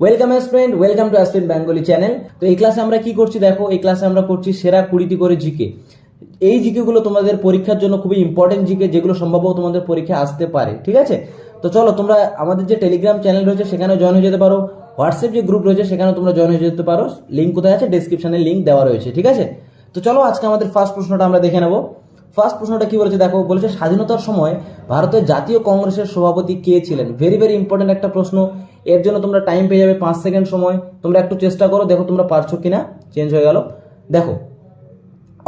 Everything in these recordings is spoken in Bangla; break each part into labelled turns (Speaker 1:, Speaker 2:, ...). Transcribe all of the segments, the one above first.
Speaker 1: Welcome friend welcome to Aspen Bengali channel তো এই ক্লাসে আমরা কি করছি দেখো? এই ক্লাসে আমরা করছি সেরা কুড়িটি করে জিকে। এই জিকে গুলো তোমাদের পরীক্ষার জন্য খুবই ইম্পর্টেন্ট জিকে, যেগুলো সম্ভবত তোমাদের পরীক্ষায় আসতে পারে, ঠিক আছে? তো চলো, তোমরা আমাদের যে টেলিগ্রাম চ্যানেল রয়েছে সেখানে জয়েন হয়ে যেতে পারো। হোয়াটসঅ্যাপ যে গ্রুপ রয়েছে সেখানে তোমরা জয়েন হয়ে যেতে পারো। লিঙ্ক কোথায় আছে? ডেসক্রিপশনে লিঙ্ক দেওয়া রয়েছে, ঠিক আছে? তো চলো, আজকে আমাদের ফার্স্ট প্রশ্নটা আমরা দেখে নেব। ফার্স্ট প্রশ্নটা কি বলেছে দেখো? বলেছে, স্বাধীনতার সময় ভারতের জাতীয় কংগ্রেসের সভাপতি কে ছিলেন? ভেরি ভেরি ইম্পর্টেন্ট একটা প্রশ্ন। এর জন্য তোমরা টাইম পেয়ে যাবে পাঁচ সেকেন্ড সময়। তোমরা একটু চেষ্টা করো, দেখো তোমরা পারছ কিনা। চেঞ্জ হয়ে গেল। দেখো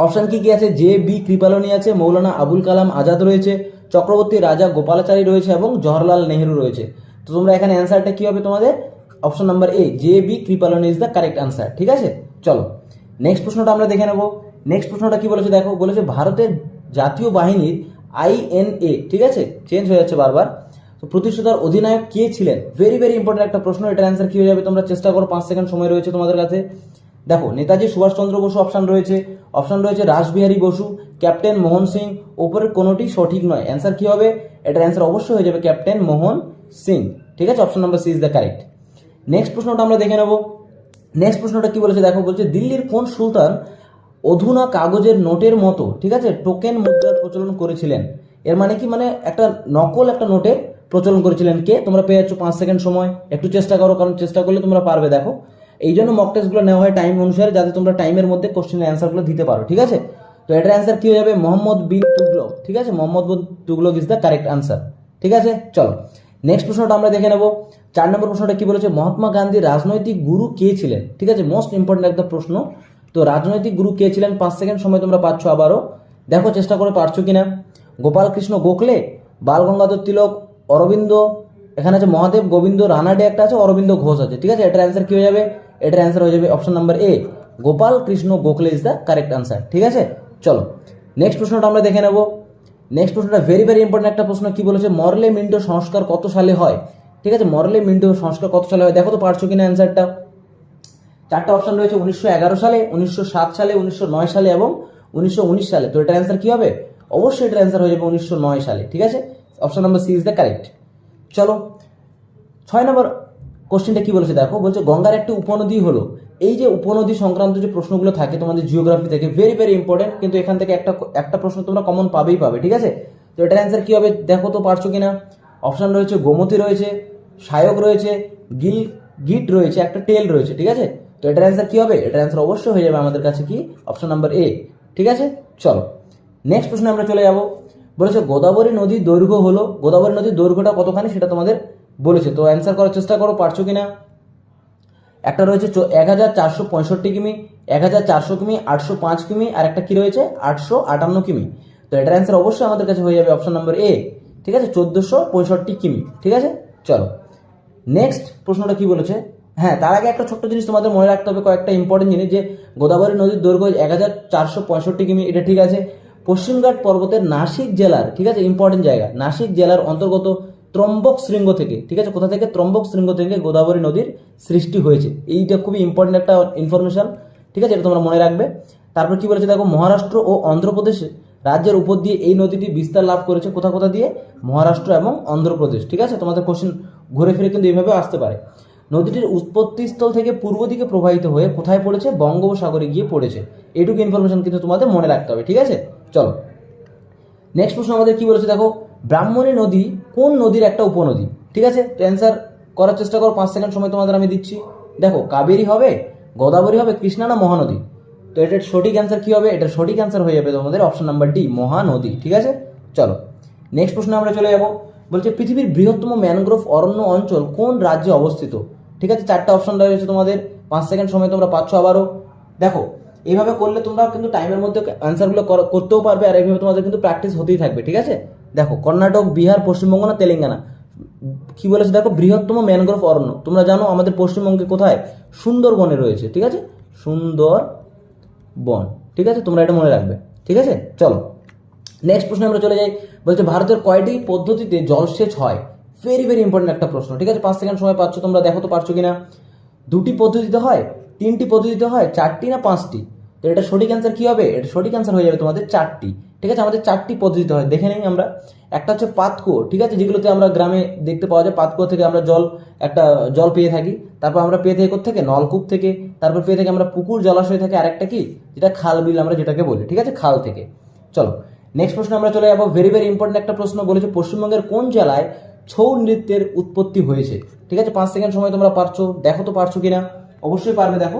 Speaker 1: অপশান কি কি আছে? জে বি কৃপালনী আছে, মৌলানা আবুল কালাম আজাদ রয়েছে, চক্রবর্তী রাজা গোপালাচারী রয়েছে এবং জওহরলাল নেহেরু রয়েছে। তো তোমরা এখানে অ্যান্সারটা কি হবে তোমাদের? Option number A J B Kripalani is the correct answer ঠিক আছে? চলো নেক্সট প্রশ্নটা আমরা দেখে নেব। নেক্সট প্রশ্নটা কি বলেছে দেখো? বলেছে, ভারতের জাতীয় বাহিনীর আইএনএ ঠিক আছে? চেঞ্জ হয়ে যাচ্ছে বারবার। তো প্রতিষ্ঠাতার অধিনায়ক কে ছিলেন? ভেরি ভেরি ইম্পর্টেন্ট একটা প্রশ্ন, এটার অ্যান্সার কি হয়ে যাবে? তোমরা চেষ্টা করো, পাঁচ সেকেন্ড সময় রয়েছে তোমাদের কাছে। দেখো, নেতাজি সুভাষচন্দ্র বসু অপশন রয়েছে। অপশন রয়েছে রাসবিহারী বসু ক্যাপ্টেন মোহন সিং। ওপরের কোনোটি সঠিক নয়। অ্যান্সার কি হবে? এটার অ্যান্সার অবশ্যই হয়ে যাবে ক্যাপ্টেন মোহন সিং। ঠিক আছে? Option number C is the correct next প্রশ্নটা আমরা দেখে নেব। নেক্সট প্রশ্নটা কি বলেছে? দেখো, বলছে, দিল্লির কোন সুলতান অধুনা কাগজের নোটের মতো, ঠিক আছে টোকেন মুদ্রার প্রচলন করেছিলেন? এর মানে কি? মানে একটা নকল একটা নোটের প্রচলন করেছিলেন কে? তোমরা পেয়ে যাচ্ছ পাঁচ সেকেন্ড সময়। একটু চেষ্টা করো, কারণ চেষ্টা করলে তোমরা পারবে, দেখো। এই জন্য মক টেস্টগুলো নেওয়া হয় টাইম অনুসারে, যাতে তোমরা টাইমের মধ্যে কোশ্চেনের অ্যান্সারগুলো দিতে পারো, ঠিক আছে? তো এটার অ্যান্সার কি হয়ে যাবে? মোহাম্মদ বিন তুগলক, ঠিক আছে? Mohammad bin Tughlaq is the correct answer ঠিক আছে? চলো নেক্সট প্রশ্নটা আমরা দেখে নেব। চার নম্বর প্রশ্নটা কি বলেছে? মহাত্মা গান্ধীর রাজনৈতিক গুরু কে ছিলেন? ঠিক আছে? মোস্ট ইম্পর্টেন্ট একটা প্রশ্ন। তো রাজনৈতিক গুরু কে ছিলেন? পাঁচ সেকেন্ড সময় তোমরা পাচ্ছ আবারও। দেখো, চেষ্টা করে পারছ কিনা? গোপাল কৃষ্ণ গোখলে বাল গঙ্গাধর তিলক অরবিন্দ, এখানে আছে মহাদেব, গোবিন্দ, রানাডে একটা আছে, অরবিন্দ ঘোষ আছে, ঠিক আছে? এটার অ্যান্সার কি হয়ে যাবে? এটার অ্যান্সার হয়ে যাবে option number A Gopal Krishna Gokhale is the correct answer ঠিক আছে? চলো নেক্সট প্রশ্নটা আমরা দেখে নেব। নেক্সট প্রশ্নটা ভেরি ভেরি ইম্পর্টেন্ট একটা প্রশ্ন, কি বলেছে? মরলে মিন্টো সংস্কার কত সালে হয়? ঠিক আছে? মরলে মিন্টো সংস্কার কত সালে হয়? দেখো তো পারছ কিনা অ্যান্সারটা চারটা অপশন রয়েছে, উনিশশো এগারো সালে, উনিশশো সাত সালে, উনিশশো নয় সালে এবং উনিশশো উনিশ সালে। তো এটার অ্যান্সার কি হবে? অবশ্যই এটার অ্যান্সার হয়ে যাবে উনিশশো নয় সালে, ঠিক আছে? Option number C is the correct চলো, ছয় নম্বর কোশ্চেনটা কি বলেছে? দেখো, বলছে গঙ্গার একটি উপনদী হলো। এই যে উপনদী সংক্রান্ত যে প্রশ্নগুলো থাকে তোমাদের জিওগ্রাফি থেকে ভেরি ভেরি ইম্পর্টেন্ট কিন্তু এখান থেকে একটা একটা প্রশ্ন তোমরা কমন পাবেই পাবে, ঠিক আছে? তো এটার অ্যান্সার কী হবে দেখো তো, পারছ কিনা? অপশন রয়েছে, গোমতী রয়েছে, সায়ক রয়েছে, গিল, গিট রয়েছে, একটা টেল রয়েছে, ঠিক আছে? তো এটার অ্যান্সার কী হবে? এটার অ্যান্সার অবশ্যই হয়ে যাবে আমাদের কাছে কি? অপশন নাম্বার এ ঠিক আছে? চলো নেক্সট প্রশ্নে আমরা চলে যাব। বলেছে, গোদাবরী নদীর দৈর্ঘ্য হলো গোদাবরী নদীর দৈর্ঘ্যটা কতখানি সেটা তোমাদের বলেছে। তো অ্যান্সার করার চেষ্টা করো, পারছ কিনা? একটা রয়েছে এক হাজার চারশো পঁয়ষট্টি কিমি, এক হাজার চারশো কিমি, আটশো পাঁচ কিমি, আর একটা কি রয়েছে? আটশো আটান্ন কিমি। তো এটার অ্যান্সার অবশ্যই আমাদের কাছে হয়ে যাবে অপশন নাম্বার এ ঠিক আছে? চোদ্দোশো পঁয়ষট্টি কিমি, ঠিক আছে? চলো। নেক্সট প্রশ্নটা কি বলেছে? হ্যাঁ তার আগে একটা ছোট্ট জিনিস তোমাদের মনে রাখতে হবে, কয়েকটা ইম্পর্টেন্ট জিনিস, যে গোদাবরী নদীর দৈর্ঘ্য এক হাজার চারশো পঁয়ষট্টি কিমি, এটা ঠিক আছে। পশ্চিমঘাট পর্বতের নাসিক জেলার, ঠিক আছে ইম্পর্টেন্ট জায়গা, নাসিক জেলার অন্তর্গত ত্রম্বক শৃঙ্গ থেকে, ঠিক আছে, কোথা থেকে? ত্রম্বক শৃঙ্গ থেকে গোদাবরী নদীর সৃষ্টি হয়েছে। এইটা খুবই ইম্পর্টেন্ট একটা ইনফরমেশন ঠিক আছে, এটা তোমরা মনে রাখবে। তারপর কি বলেছে দেখো, মহারাষ্ট্র ও অন্ধ্রপ্রদেশ রাজ্যের উপর দিয়ে এই নদীটি বিস্তার লাভ করেছে কোথা কোথা দিয়ে? মহারাষ্ট্র এবং অন্ধ্রপ্রদেশ, ঠিক আছে? তোমাদের কোশ্চেন ঘুরে ফিরে কিন্তু এইভাবে আসতে পারে। নদীটির উৎপত্তিস্থল থেকে পূর্ব দিকে প্রবাহিত হয়ে কোথায় পড়েছে? বঙ্গোপসাগরে গিয়ে পড়েছে। এটুকু ইনফরমেশন কিন্তু তোমাদের মনে রাখতে হবে, ঠিক আছে? চলো। নেক্সট প্রশ্ন আমাদের কি বলেছে দেখো? ব্রাহ্মণী নদী কোন নদীর একটা উপনদী? ঠিক আছে? তো অ্যান্সার করার চেষ্টা করো, পাঁচ সেকেন্ড সময় তোমাদের আমি দিচ্ছি। দেখো, কাবেরী হবে, গোদাবরী হবে, কৃষ্ণা না মহানদী? তো এটার সঠিক অ্যান্সার কি হবে? এটার সঠিক অ্যান্সার হয়ে যাবে তোমাদের অপশন নাম্বার ডি মহানদী, ঠিক আছে? চলো। নেক্সট প্রশ্নে আমরা চলে যাব। বলছে, পৃথিবীর বৃহত্তম ম্যানগ্রোভ অরণ্য অঞ্চল কোন রাজ্যে অবস্থিত? ঠিক আছে? চারটা অপশন রয়েছে তোমাদের। পাঁচ সেকেন্ড সময় তোমরা পাচ্ছ আবারও। দেখো এইভাবে করলে তোমরা কিন্তু টাইমের মধ্যে অ্যান্সারগুলো করতেও পারবে আর এইভাবে তোমাদের কিন্তু প্র্যাকটিস হতেই থাকবে, ঠিক আছে? দেখো, কর্ণাটক, বিহার, পশ্চিমবঙ্গ না তেলেঙ্গানা? কি বলেছে দেখো? বৃহত্তম ম্যানগ্রোভ অরণ্য। তোমরা জানো আমাদের পশ্চিমবঙ্গে কোথায়? সুন্দরবনে রয়েছে, ঠিক আছে? সুন্দর বন ঠিক আছে? তোমরা এটা মনে রাখবে, ঠিক আছে? চলো নেক্সট প্রশ্নে আমরা চলে যাই। বলছে, ভারতের কয়টি পদ্ধতিতে জলসেচ হয়? ভেরি ভেরি ইম্পর্টেন্ট একটা প্রশ্ন, ঠিক আছে? পাঁচ সেকেন্ড সময় পাচ্ছ তোমরা, দেখো তো পারছ কিনা? দুটি পদ্ধতিতে হয়, তিনটি পদ্ধতিতে হয়, চারটি না পাঁচটি? তো এটা সঠিক অ্যান্সার কী হবে? এটা সঠিক অ্যান্সার হয়ে যাবে তোমাদের চারটি, ঠিক আছে? আমাদের চারটি পদ্ধতিতে হয়, দেখে নিই আমরা। একটা হচ্ছে পাতকো, ঠিক আছে? যেগুলোতে আমরা গ্রামে দেখতে পাওয়া যায়, পাতকো থেকে আমরা জল, একটা জল পেয়ে থাকি। তারপর আমরা পেয়ে থাকি থেকে নলকূপ থেকে। তারপর পেয়ে থাকি আমরা পুকুর, জলাশয় থেকে আরেকটা কি? যেটা খাল বিল আমরা যেটাকে বলি, ঠিক আছে? খাল থেকে। চলো নেক্সট প্রশ্ন আমরা চলে যাব। ভেরি ভেরি ইম্পর্টেন্ট একটা প্রশ্ন বলেছে, পশ্চিমবঙ্গের কোন জেলায় ছৌ নৃত্যের উৎপত্তি হয়েছে। ঠিক আছে? পাঁচ সেকেন্ড সময় তোমরা পারছ। দেখো তো পারছ কিনা? অবশ্যই পারবে, দেখো।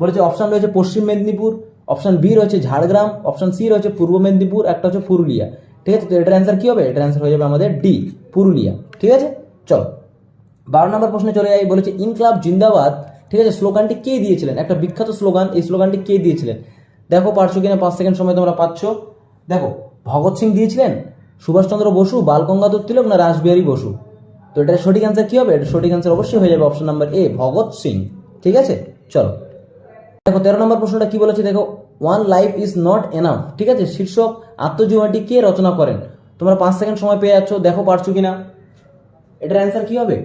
Speaker 1: বলেছে অপশান রয়েছে পশ্চিম মেদিনীপুর অপশান বি রয়েছে ঝাড়গ্রাম অপশান সি রয়েছে পূর্ব মেদিনীপুর, একটা হচ্ছে পুরুলিয়া। ঠিক আছে? তো এটার অ্যান্সার কি হবে? এটার অ্যান্সার হয়ে যাবে আমাদের ডি পুরুলিয়া। ঠিক আছে? চলো। বারো নম্বর প্রশ্নে চলে যাই। বলেছে ইনকলাব জিন্দাবাদ। ঠিক আছে? স্লোগানটি কে দিয়েছিলেন? একটা বিখ্যাত স্লোগান। এই স্লোগানটি কে দিয়েছিলেন? দেখো, পারছ কিনা? পাঁচ সেকেন্ড সময় তোমরা পাচ্ছ। দেখো, ভগৎ সিং দিয়েছিলেন? সুভাষচন্দ্র বসু, বালগঙ্গাধর তিলক না রাসবিহারী বসু? তো এটার সঠিক অ্যান্সার কি হবে? এটা সঠিক অ্যান্সার অবশ্যই হয়ে যাবে option number A Bhagat Singh. ঠিক আছে? চলো। দেখো, তেরো নম্বর প্রশ্নটা কি বলেছে? দেখো one life is not enough ঠিক আছে? শীর্ষক আত্মজীবনীটি কে রচনা করেন? তোমরা পাঁচ সেকেন্ড সময় পেয়ে যাচ্ছ, দেখো, পারছ কিনা? এটার অ্যান্সার কি হবে?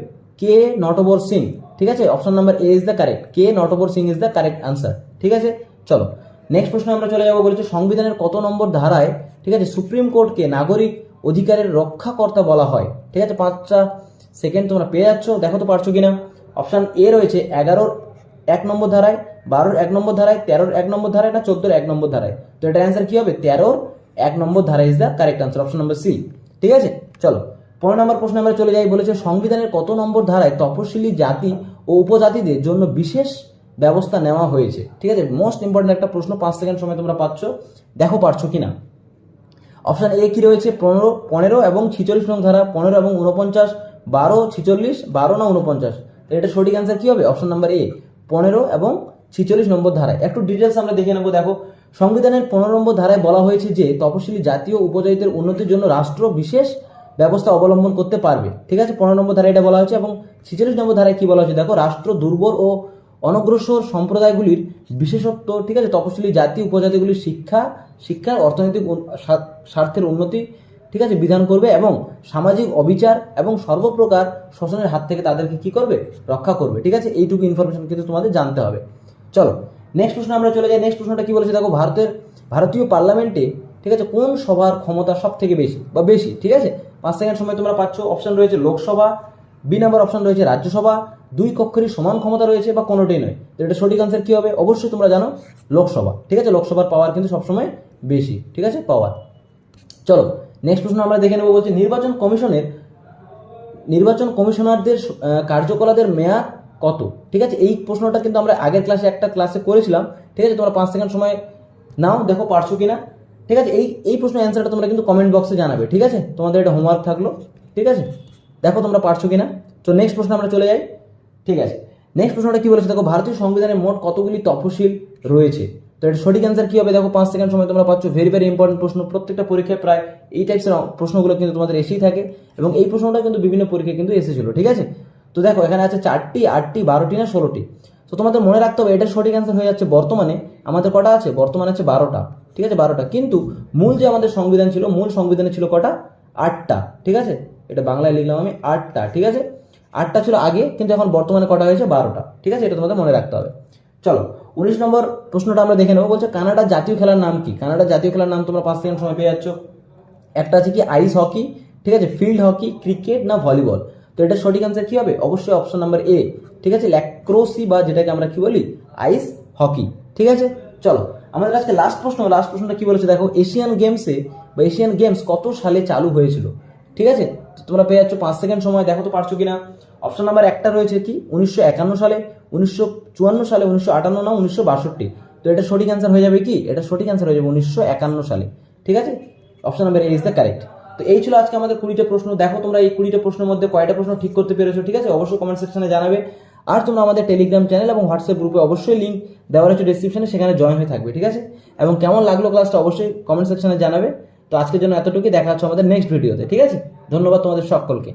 Speaker 1: কে নটবর সিং। ঠিক আছে? Option number A is the correct K Natwar Singh is the correct answer ঠিক আছে? চলো। নেক্সট প্রশ্ন আমরা চলে যাব, বলেছে সংবিধানের কত নম্বর ধারায়, ঠিক আছে সুপ্রিম কোর্টকে নাগরিক অধিকারের রক্ষাকর্তা বলা হয়। ঠিক আছে, পাঁচটা সেকেন্ড তোমরা পেয়ে যাচ্ছ, দেখো তো পারছ কিনা। অপশান এ রয়েছে এগারোর এক নম্বর ধারায়, বারোর এক নম্বর ধারায়, তেরোর এক নম্বর ধারায় না চোদ্দোর এক নম্বর ধারায়? তো এটা অ্যান্সার কি হবে? তেরোর এক নম্বর ধারায় is the correct answer option number C ঠিক আছে? চলো পনেরো নম্বর প্রশ্ন আমরা চলে যাই, বলেছে সংবিধানের কত নম্বর ধারায় তপশিলি জাতি ও উপজাতিদের জন্য বিশেষ ব্যবস্থা নেওয়া হয়েছে। ঠিক আছে? মোস্ট ইম্পর্টেন্ট একটা প্রশ্ন, পাঁচ সেকেন্ড সময় তোমরা পাচ্ছ। দেখো, পারছ কি না অপশান এ কি রয়েছে? পনেরো পনেরো এবং ছিচল্লিশ নং ধারা, পনেরো এবং উনপঞ্চাশ বারো, ছিচল্লিশ, বারো না উনপঞ্চাশ এটা সঠিক অ্যান্সার কি হবে? অপশন নাম্বার এ পনেরো এবং ছিচল্লিশ নম্বর ধারায়। একটু ডিটেলস আমরা দেখে নেব, দেখো। সংবিধানের পনেরো নম্বর ধারায় বলা হয়েছে যে, তপশিলি জাতীয় উপজাতিদের উন্নতির জন্য রাষ্ট্র বিশেষ ব্যবস্থা অবলম্বন করতে পারবে। ঠিক আছে? পনেরো নম্বর ধারায় এটা বলা হয়েছে এবং ছিচল্লিশ নম্বর ধারায় কি বলা হয়েছে? দেখো, রাষ্ট্র দুর্বল ও অনগ্রসর সম্প্রদায়গুলির বিশেষত্ব, ঠিক আছে, তপশিলি জাতি, উপজাতিগুলির শিক্ষা, শিক্ষার অর্থনৈতিক স্বার্থের উন্নতি, ঠিক আছে, বিধান করবে এবং সামাজিক অবিচার এবং সর্বপ্রকার শোষণের হাত থেকে তাদেরকে কি করবে? রক্ষা করবে, ঠিক আছে, এইটুকু ইনফরমেশন কিন্তু তোমাদের জানতে হবে। চলো নেক্সট প্রশ্ন আমরা চলে যাই। নেক্সট প্রশ্নটা কি বলেছে? দেখো, ভারতের, ভারতীয় পার্লামেন্টে ঠিক আছে, কোন সভার ক্ষমতা সব থেকে বেশি বা বেশি, ঠিক আছে? পাঁচ সেকেন্ড সময় তোমরা পাচ্ছ অপশন রয়েছে লোকসভা বি নাম্বার অপশন রয়েছে রাজ্যসভা, দুই কক্ষেরই সমান ক্ষমতা রয়েছে বা কোনোটাই নয়। তো এটা সঠিক আনসার কি হবে? অবশ্যই তোমরা জানো, লোকসভা। ঠিক আছে? লোকসভার পাওয়ার কিন্তু সবসময় বেশি। ঠিক আছে? পাওয়ার চলো নেক্সট প্রশ্ন আমরা দেখে নেব বলছি, নির্বাচন কমিশনের, নির্বাচন কমিশনারদের কার্যকলাপের মেয়াদ কত? ঠিক আছে? এই প্রশ্নটা কিন্তু আমরা আগের ক্লাসে একটা ক্লাসে করেছিলাম। ঠিক আছে? তোমরা পাঁচ সেকেন্ড সময় নাও, দেখো পারছ কিনা? ঠিক আছে? এই এই প্রশ্নের অ্যান্সারটা তোমরা কিন্তু কমেন্ট বক্সে জানাবে। ঠিক আছে? তোমাদের এটা হোমওয়ার্ক থাকল। ঠিক আছে? দেখো তোমরা পারছ কিনা? তো নেক্সট প্রশ্ন আমরা চলে যাই। ঠিক আছে। নেক্সট প্রশ্নটা কি বলেছে? দেখো, ভারতীয় সংবিধানে মোট কতগুলি তফসিল রয়েছে? তো এটা সঠিক অ্যান্সার কি হবে? দেখো, পাঁচ সেকেন্ড সময় তোমরা পাচ্ছ। ভেরি ভেরি ইম্পর্টেন্ট প্রশ্ন। প্রত্যেকটা পরীক্ষায় প্রায় এই টাইপসের প্রশ্নগুলো কিন্তু তোমাদের এসেই থাকে। এবং এই প্রশ্নটা কিন্তু বিভিন্ন পরীক্ষায় কিন্তু এসেছিল। ঠিক আছে? তো দেখো, এখানে আছে চারটি, আটটি, বারোটি না ষোলোটি? তো তোমাদের মনে রাখতে হবে, এটার সঠিক অ্যান্সার হয়ে যাচ্ছে বর্তমানে। আমাদের কটা আছে? বর্তমানে আছে বারোটা। ঠিক আছে? বারোটা। কিন্তু মূল যে আমাদের সংবিধান ছিল, মূল সংবিধানে ছিল কটা? আটটা। ঠিক আছে? এটা বাংলায় লিখলাম আমি আটটা, ঠিক আছে? আটটা ছিল আগে, কিন্তু এখন বর্তমানে কটা হয়েছে? বারোটা, ঠিক আছে? এটা তোমাদের মনে রাখতে হবে। চলো, উনিশ নম্বর প্রশ্নটা আমরা দেখে নেব। বলছে, কানাডা জাতীয় খেলার নাম কি? কানাডা জাতীয় খেলার নাম তোমরা পাঁচ সেকেন্ড সময় পেয়ে যাচ্ছ। একটা আছে কি, আইস হকি, ঠিক আছে? ফিল্ড হকি, ক্রিকেট না ভলিবল? তো এটা সঠিক অ্যান্সার কি হবে? অবশ্যই অপশন নাম্বার এ ঠিক আছে? ল্যাক্রোসি বা যেটাকে আমরা কি বলি? আইস হকি, ঠিক আছে? চলো, আমাদের আজকে লাস্ট প্রশ্ন লাস্ট প্রশ্নটা কি বলেছে? দেখো, এশিয়ান গেমসে বা এশিয়ান গেমস কত সালে চালু হয়েছিল? ঠিক আছে? তোমরা পেয়ে যাচ্ছ পাঁচ সেকেন্ড সময়, দেখো তো পারছ কিনা। অপশন নাম্বার একটা রয়েছে কি? উনিশশো একান্ন সালে, উনিশশো চুয়ান্ন সালে, উনিশশো আটান্ন না, উনিশশো বাষট্টি। তো এটা সঠিক অ্যান্সার হয়ে যাবে কি? এটা সঠিক অ্যান্সার হয়ে যাবে উনিশশো একান্ন সালে। ঠিক আছে? Option number A is the correct তো এই ছিল আজকে আমাদের কুড়িটা প্রশ্ন। দেখো তোমরা এই কুড়িটা প্রশ্নের মধ্যে কয়টা প্রশ্ন ঠিক করতে পেরেছ, ঠিক আছে? অবশ্যই কমেন্ট সেকশনে জানাবে। আর তোমরা আমাদের টেলিগ্রাম চ্যানেল এবং হোয়াটসঅ্যাপ গ্রুপে অবশ্যই লিঙ্ক দেওয়া রয়েছে ডিসক্রিপশনে সেখানে জয়েন হয়ে থাকবে, ঠিক আছে? এবং কেমন লাগল ক্লাসটা অবশ্যই কমেন্ট সেকশনে জানাবে। তো আজকের জন্য এতটুকুই। দেখা হচ্ছে আমাদের নেক্সট ভিডিওতে ঠিক আছে? ধন্যবাদ তোমাদের সকলকে।